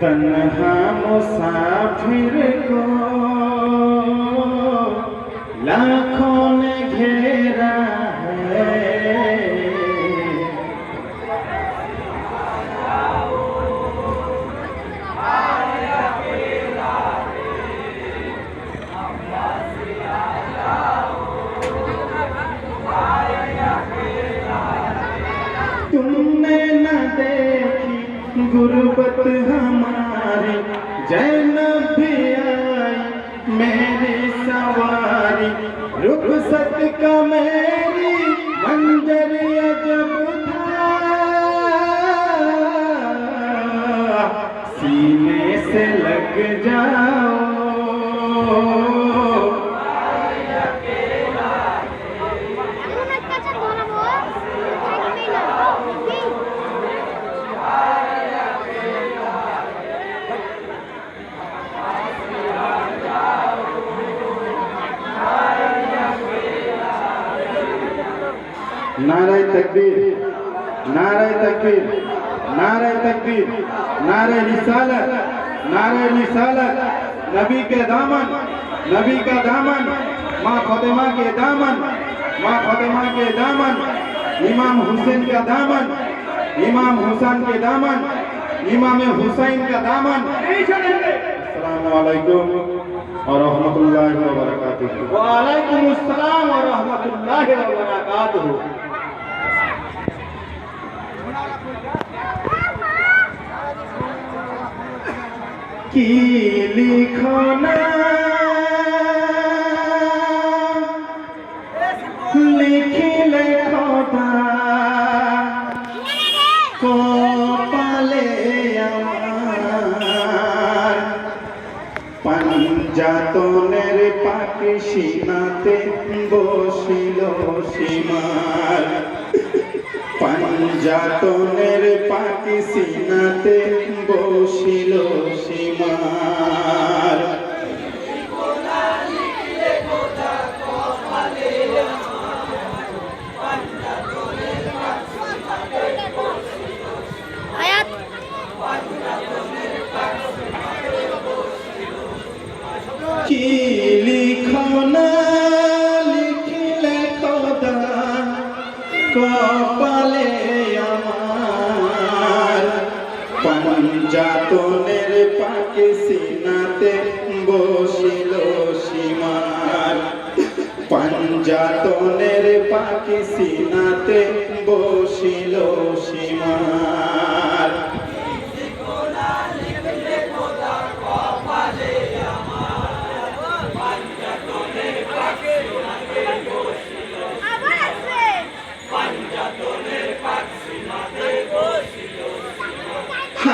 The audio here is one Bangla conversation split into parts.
तन्हा मुसाफिर को लाखों गुर्बत हमारी जैनब आई मेरी सवारी। रुख सत का मेरी मंजर अजब था। सीने से लग जाओ नाराय तकबीर नाराय तकबीर नाराय तकबीर नाराय रिसालत नाराय रिसालत, नबी के दामन, नबी का दामन, माँ फातिमा के दामन, माँ फातिमा के दामन, इमाम हुसैन का दामन, इमाम हुसैन के दामन, इमाम हुसैन का दामन। আসসালামু আলাইকুম ওয়া রাহমাতুল্লাহি ওয়া বারাকাতুহু। ওয়া আলাইকুম আসসালাম ওয়া রাহমাতুল্লাহি ওয়া বারাকাতুহু। কি লিখনা পাখি সীমাতে বসিল সীমার। পাঞ্জাতনের পাখি সিনাতে বসিল সীমার। কি পাঞ্জাতনের পাকে সিনাতে বসিল সীমার। পাঞ্জাতনের পাকে সিনাতে বসিল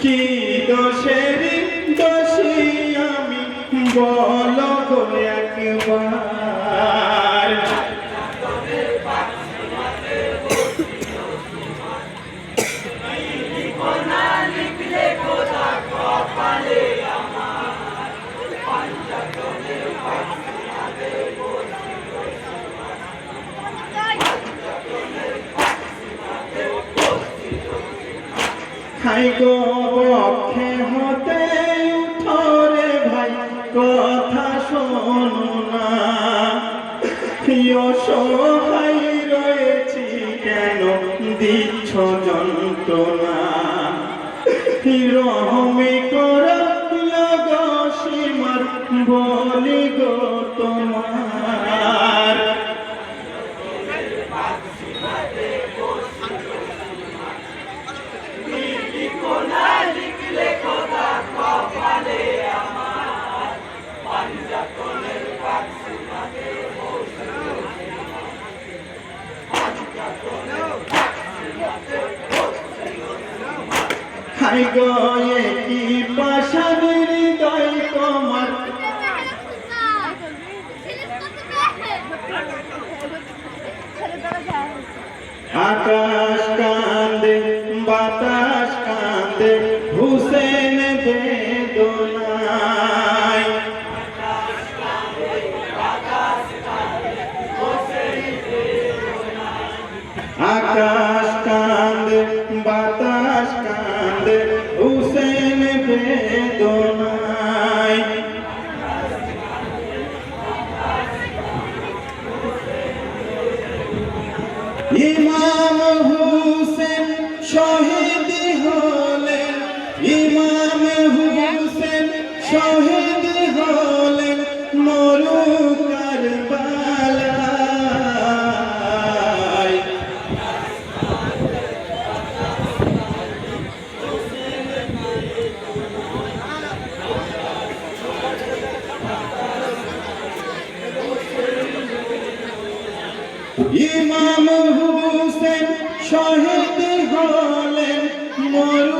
কি দোষের দোষী আমি বল? খাই গো বক্ষে হতে উঠরে ভাই, কথা শোনো না। অসহায় রয়েছি কেন দিচ্ছ যন্ত্রণা? রহমে করা গো সীমার বলি গো তোমার গয়ে কি আকাশ কান্দে বাতাস কান্দে হুসেন আকাশ কান্দে বাতাস ইমাম ইমাম হুসেন শহীদ হলেন মরু